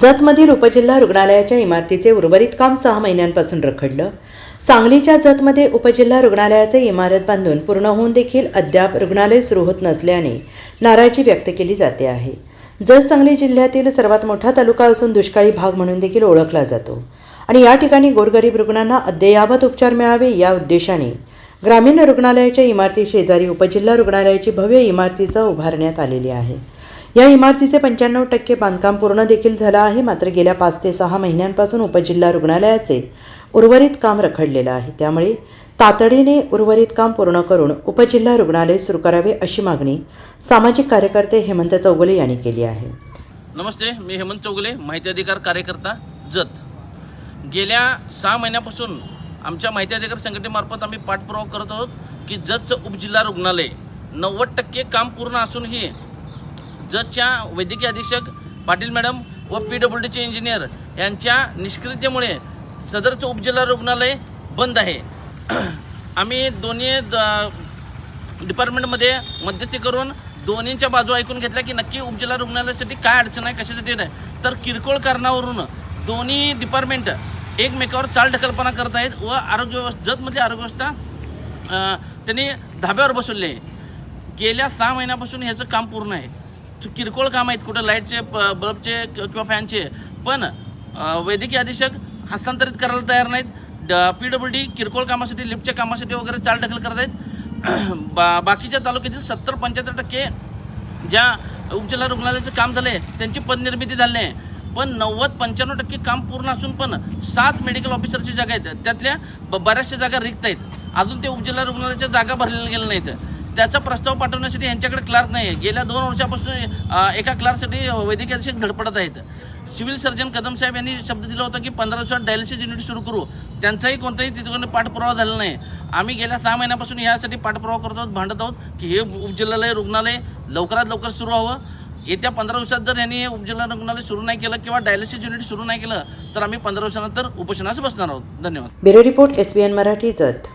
जतमधील उपजिल्हा रुग्णालयाच्या इमारतीचे उर्वरित काम सहा महिन्यांपासून रखडलं. सांगलीच्या जतमध्ये उपजिल्हा रुग्णालयाचे इमारत बांधून पूर्ण होऊन देखील अद्याप रुग्णालय सुरू होत नसल्याने नाराजी व्यक्त केली जाते आहे. जत सांगली जिल्ह्यातील सर्वात मोठा तालुका असून दुष्काळी भाग म्हणून देखील ओळखला जातो. आणि या ठिकाणी गोरगरीब रुग्णांना अद्ययावत उपचार मिळावे या उद्देशाने ग्रामीण रुग्णालयाच्या इमारती शेजारी उपजिल्हा रुग्णालयाची भव्य इमारतीचं उभारण्यात आलेली आहे. या इमारतीचे पंच्याण्णव टक्के बांधकाम पूर्ण देखील झालं आहे. मात्र गेल्या पाच ते सहा महिन्यांपासून उपजिल्हा रुग्णालयाचे उर्वरित काम रखडलेलं आहे. त्यामुळे तातडीने उर्वरित काम पूर्ण करून उपजिल्हा रुग्णालय सुरू करावे अशी मागणी सामाजिक कार्यकर्ते हेमंत चौगुले यांनी केली आहे. नमस्ते मी हेमंत चौगुले माहिती अधिकार कार्यकर्ता जत. गेल्या सहा महिन्यापासून आमच्या माहिती अधिकार संघटनेमार्फत आम्ही पाठपुरावा करत आहोत की जतचं उपजिल्हा रुग्णालय नव्वद टक्के काम पूर्ण असूनही जतच्या वैद्यकीय अधीक्षक पाटील मॅडम व पी डब्ल्यू डीचे इंजिनियर यांच्या निष्क्रियतेमुळे सदरचं उपजिल्हा रुग्णालय बंद आहे. आम्ही दोन्ही द- डिपार्टमेंटमध्ये मध्यस्थी करून दोन्हींच्या बाजू ऐकून घेतल्या की नक्की उपजिल्हा रुग्णालयासाठी काय अडचण आहे कशासाठी नाही. तर किरकोळ कारणावरून दोन्ही डिपार्टमेंट एकमेकावर चालढकलपणा करत आहेत व आरोग्य व्यवस्था जतमधली आरोग्यव्यवस्था त्यांनी धाब्यावर बसवली आहे. गेल्या सहा महिन्यापासून ह्याचं काम पूर्ण आहे. किरकोळ काम आहेत कुठं लाईटचे प- बल्बचे किंवा फॅनचे. पण वैद्यकीय अधीक्षक हस्तांतरित करायला तयार नाहीत. पी डब्ल्यू डी किरकोळ कामासाठी लिफ्टच्या कामासाठी वगैरे चाल ढकल करत आहेत. बा बाकीच्या तालुक्यातील सत्तर पंच्याहत्तर टक्के ज्या उपजिल्हा रुग्णालयाचं काम झालं आहे त्यांची पदनिर्मिती झाली आहे पण नव्वद पंच्याण्णव टक्के काम पूर्ण असून पण सात मेडिकल ऑफिसरची जागा आहेत. त्यातल्या ब- बऱ्याचशा जागा रिक्त आहेत. अजून ते उपजिल्हा रुग्णालयाच्या जागा भरलेल्या गेल्या नाहीत. त्याचा प्रस्ताव पाठवण्यासाठी यांच्याकडे क्लार्क नाही आहे गेल्या दोन वर्षापासून एका क्लार्कसाठी वैद्यकीय अधीक्षक धडपडत आहेत. सिव्हिल सर्जन कदम साहेब यांनी शब्द दिला होता की पंधरा दिवसात डायलिसिस युनिट सुरू करू. त्यांचाही कोणताही तिथून पाठपुरावा झाला नाही. आम्ही गेल्या सहा महिन्यापासून यासाठी पाठपुरावा करत आहोत भांडत आहोत की हे उपजिल्हालय रुग्णालय लवकरात लवकर सुरू व्हावं. येत्या पंधरा दिवसात जर यांनी हे उपजिल्हा रुग्णालय सुरू नाही केलं किंवा डायलिसिस युनिट सुरू नाही केलं तर आम्ही पंधरा दिवसानंतर उपोषणास बसणार आहोत. धन्यवाद. Bureau report S B N Marathi Jath.